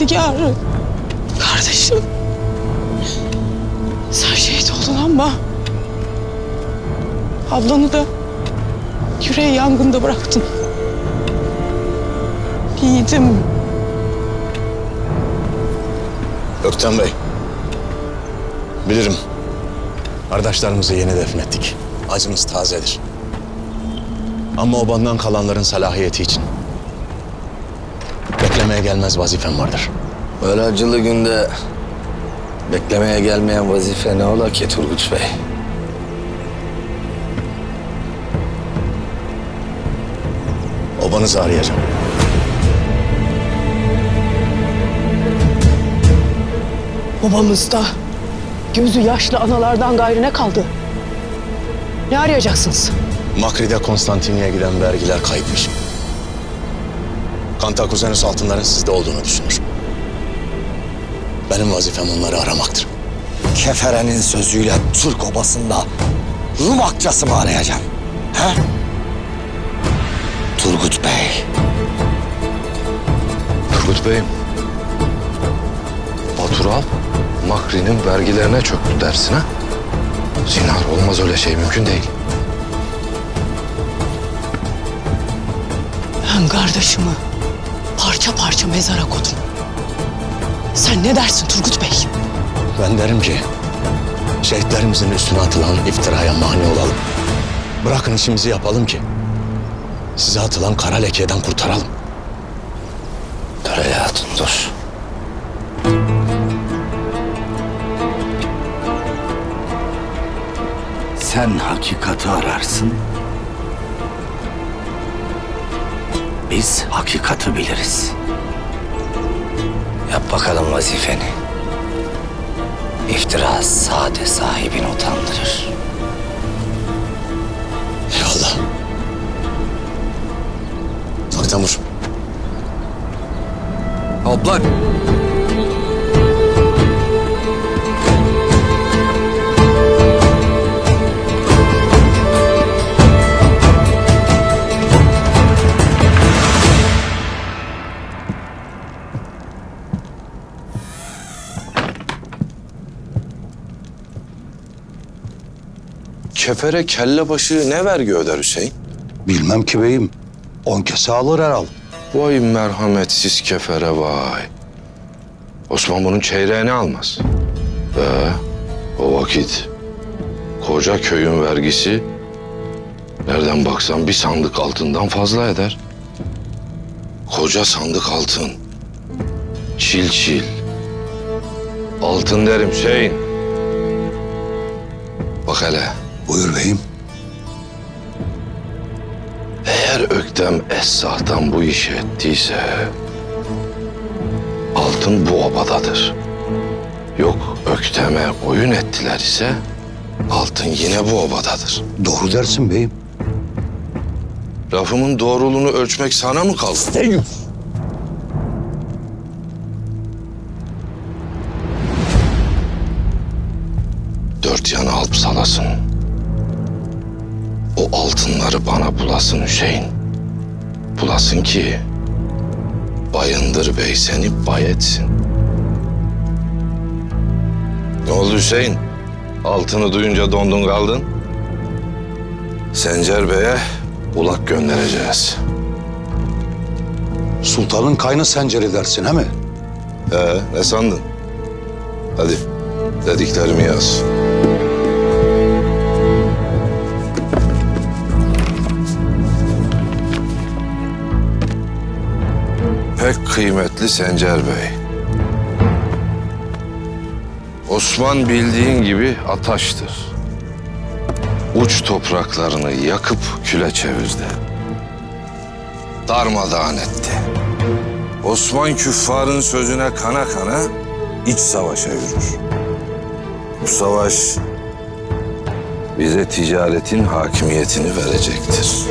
Yadigarı. Kardeşim. Sen şehit oldun ama... Ablanı da yüreği yangında bıraktın. Yiğidim. Ökten Bey. Bilirim. Kardeşlerimizi yeni defnettik. Acımız tazedir. Ama obandan kalanların salahiyeti için beklemeye gelmez vazifem vardır. Böyle acılı günde beklemeye gelmeyen vazife ne ola ki Turgut Bey? Obanızı arayacağım. Babamızda gözü yaşlı analardan gayrı ne kaldı? Ne arayacaksınız? Makri'de Konstantiniye giden vergiler kayıpmış. Kantakuzenus altınların sizde olduğunu düşünür. Benim vazifem onları aramaktır. Keferenin sözüyle Türk obasında Rum akçası mı arayacaksın? He? Turgut Bey. Turgut Bey'im. Batural, Makri'nin vergilerine çöktü dersin ha? Zinhar olmaz öyle şey mümkün değil. Ben kardeşimi parça parça mezara koydum. Sen ne dersin Turgut Bey? Ben derim ki şehitlerimizin üstüne atılan iftiraya mani olalım. Bırakın işimizi yapalım ki size atılan kara lekeden kurtaralım. Dur hatun dur. Sen hakikati ararsın. Biz hakikati biliriz. Yap bakalım vazifeni. İftira sade sahibini utandırır. Eyvallah. Aktamur. Hoplar. Kefere kelle başı ne vergi öder Hüseyin? Bilmem ki beyim. On kese alır herhal. Vay merhametsiz kefere vay. Osman bunun çeyreğini almaz. Ve o vakit koca köyün vergisi nereden baksan bir sandık altından fazla eder. Koca sandık altın. Çil çil. Altın derim Hüseyin. Bak hele. Buyur beyim. Eğer Öktem Essah'tan bu işi ettiyse... ...altın bu obadadır. Yok Öktem'e oyun ettiler ise... ...altın yine bu obadadır. Doğru dersin beyim. Lafımın doğruluğunu ölçmek sana mı kaldı? Dört yana alp salasın. O altınları bana bulasın Hüseyin. Bulasın ki Bayındır Bey seni bay etsin. Ne oldu Hüseyin? Altını duyunca dondun kaldın. Sencer Bey'e ulak göndereceğiz. Sultanın kaynı senceri dersin he mi? Ee, ne sandın? Hadi dediklerimi yaz. Pek kıymetli Sencer Bey. Osman bildiğin gibi ataştır. Uç topraklarını yakıp küle çevirdi. Darmadağın etti. Osman küffarın sözüne kana kana iç savaşa yürür. Bu savaş bize ticaretin hakimiyetini verecektir.